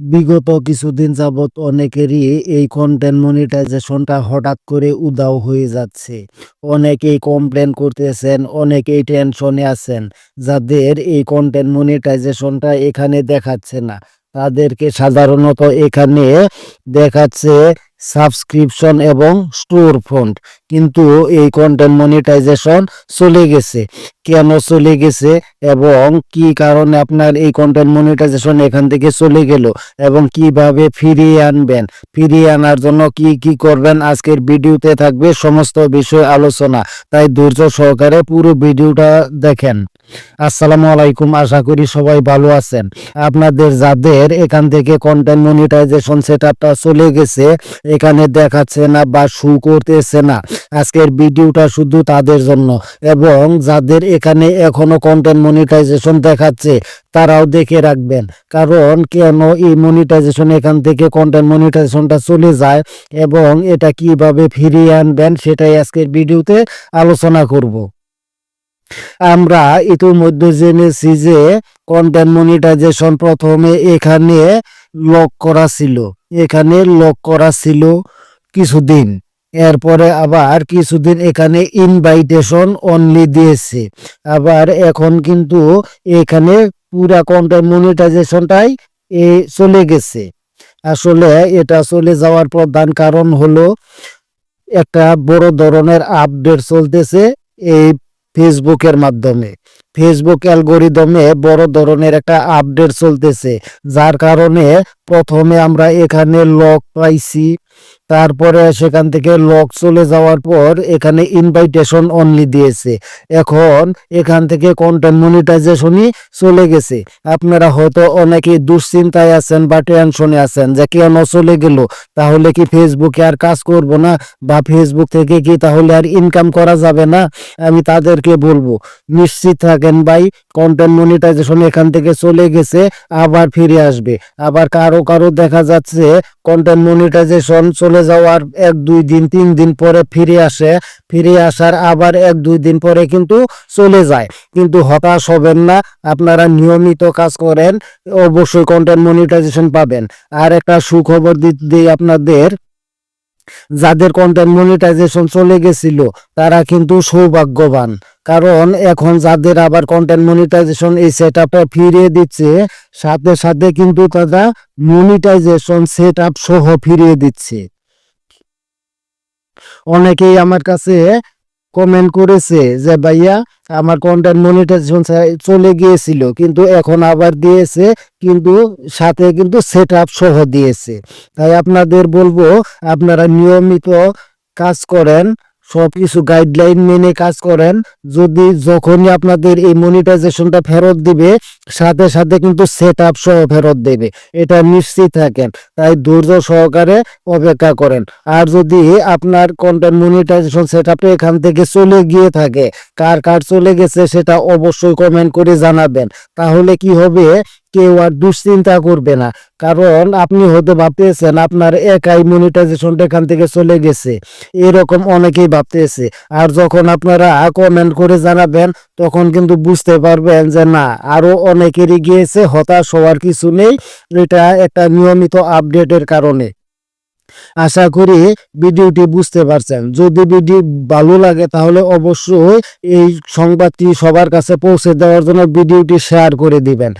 বিগত কিছুদিন যাবৎ অনেকেরই এই কন্টেন্ট মনিটাইজেশনটা হঠাৎ করে উদাও হয়ে যাচ্ছে। অনেকেই কমপ্লেন করতেছেন, অনেকেই টেনশনে আছেন, যাদের এই কন্টেন্ট মনিটাইজেশনটা এখানে দেখাচ্ছে না। তাদেরকে সাধারণত এখানে দেখাচ্ছে সাবস্ক্রিপশন এবং স্টোর ফন্ড কিন্তু এই কন্টেন্ট মনিটাইজেশন চলে গেছে। কেন চলে গেছে এবং কি কারণে আপনার এই কন্টেন্ট মনিটাইজেশন এখান থেকে চলে গেল এবং কীভাবে ফিরিয়ে আনবেন? ফিরিয়ে আনার জন্য কি কি করবেন? আজকের ভিডিওতে থাকবে সমস্ত বিষয় আলোচনা। তাই ধৈর্য সহকারে পুরো ভিডিওটা দেখেন। আসসালামু আলাইকুম, আশা করি সবাই ভালো আছেন। আপনাদের যাদের এখান থেকে কন্টেন্ট মনিটাইজেশন সেটআপটা চলে গেছে এখানে দেখাচ্ছে না বা শু করতেছে না। আজকের ভিডিওটা শুধু তাদের জন্য। এবং যাদের এখানে এখনও কন্টেন্ট মনিটাইজেশন দেখাচ্ছে, তারাও দেখে রাখবেন। কারণ কেন এই মনিটাইজেশন এখান থেকে কন্টেন্ট মনিটাইজেশনটা চলে যায় এবং এটা কীভাবে ফিরিয়ে আনবেন, সেটাই আজকের ভিডিওতে আলোচনা করব। আমরা ইতিমধ্যে জেনেছি যে কন্টেন্ট মনিটাইজেশন প্রথমে এখানে লক করা ছিল। এখানে লক করা ছিল কিছুদিন। এরপরে আবার কিছুদিন এখানে ইনভাইটেশন অনলি দিয়েছে। আবার এখন কিন্তু এখানে পুরা কন্টেন্ট মনিটাইজেশনটাই এ চলে গেছে। আসলে এটা চলে যাওয়ার প্রধান কারণ হলো একটা বড় ধরনের আপডেট চলতেছে। এই ফেসবুকের মাধ্যমে। ফেসবুক অ্যালগোরিদমে বড় ধরনের একটা আপডেট চলতেছে, যার কারণে প্রথমে আমরা এখানে লক পাইছি, তারপরে সেখান থেকে লক চলে যাওয়ার পর এখানে ইনভাইটেশন অনলি দিয়েছে। এখন এখান থেকে কন্টেন্ট মনিটাইজেশনই চলে গেছে। আপনারা হয়তো অনেকে দুশ্চিন্তায় আছেন বা টেনশনে আছেন যে কেন চলে গেল, তাহলে কি ফেসবুকে আর কাজ করব না? বা ফেসবুক থেকে কি তাহলে আর ইনকাম করা যাবে না? আমি তাদেরকে বলব, নিশ্চিত থাকেন ভাই কন্টেন্ট মনিটাইজেশন এখান থেকে চলে গেছে, আবার ফিরে আসবে। আবার কারও কারও দেখা যাচ্ছে কন্টেন্ট মনিটাইজেশন চলে যাওয়ার এক, দুই দিন, তিন দিন পরে ফিরে আসে। ফিরে আসার আবার এক, দুই দিন পরে কিন্তু চলে যায়। কিন্তু হতাশ হবেন না, আপনারা নিয়মিত কাজ করেন, অবশ্যই কন্টেন্ট মনিটাইজেশন পাবেন। আর একটা সুখবর দিই আপনাদের, যাদের কন্টেন্ট মনিটাইজেশন চলে গেছিল, তারা কিন্তু সৌভাগ্যবান। কারণ এখন যাদের আবার কন্টেন্ট মনিটাইজেশন এই সেট আপটা ফিরিয়ে দিচ্ছে, সাথে সাথে কিন্তু তারা মনিটাইজেশন সেট আপ সহ ফিরিয়ে দিচ্ছে। অনেকেই আমার কাছে কমেন্ট করেছে যে, ভাইয়া, আমার কন্টেন্ট মনিটাইজেশন চলে গিয়েছিল, কিন্তু এখন আবার দিয়েছে, কিন্তু সাথে কিন্তু সেট আপ সহ দিয়েছে। তাই আপনাদের বলব, আপনারা নিয়মিত কাজ করেন সবকিছু গাইডলাইন মেনে কাজ করেন। যদি যখনই আপনাদের এই মনিটাইজেশনটা ফেরত দিবে, সাথে সাথে কিন্তু সেট আপ সহ ফেরত দেবে। এটা নিশ্চিত থাকেন। তাই ধৈর্য সহকারে অপেক্ষা করেন। আর যদি আপনার কন্টেন্ট মনিটাইজেশন সেট আপটা এখান থেকে চলে গিয়ে থাকে, কার কার চলে গেছে সেটা অবশ্যই কমেন্ট করে জানাবেন। তাহলে কি হবে? কেউ আর দুশ্চিন্তা করবে না। কারণ আপনি হয়তো ভাবতেছেন, আপনার একাই মনিটাইজেশনটা এখান থেকে চলে গেছে। এরকম অনেকেই ভাবতেছে। আর যখন আপনারা কমেন্ট করে জানাবেন, তখন কিন্তু বুঝতে পারবেন যে না আরও অনেকেরই গিয়েছে, হতাশ হওয়ার কিছু নেই। এটা একটা নিয়মিত আপডেটের কারণে। আশা করি ভিডিওটি বুঝতে পারছেন। যদি ভিডিও ভালো লাগে, তাহলে অবশ্যই এই সংবাদটি সবার কাছে পৌঁছে দেওয়ার জন্য ভিডিওটি শেয়ার করে দিবেন।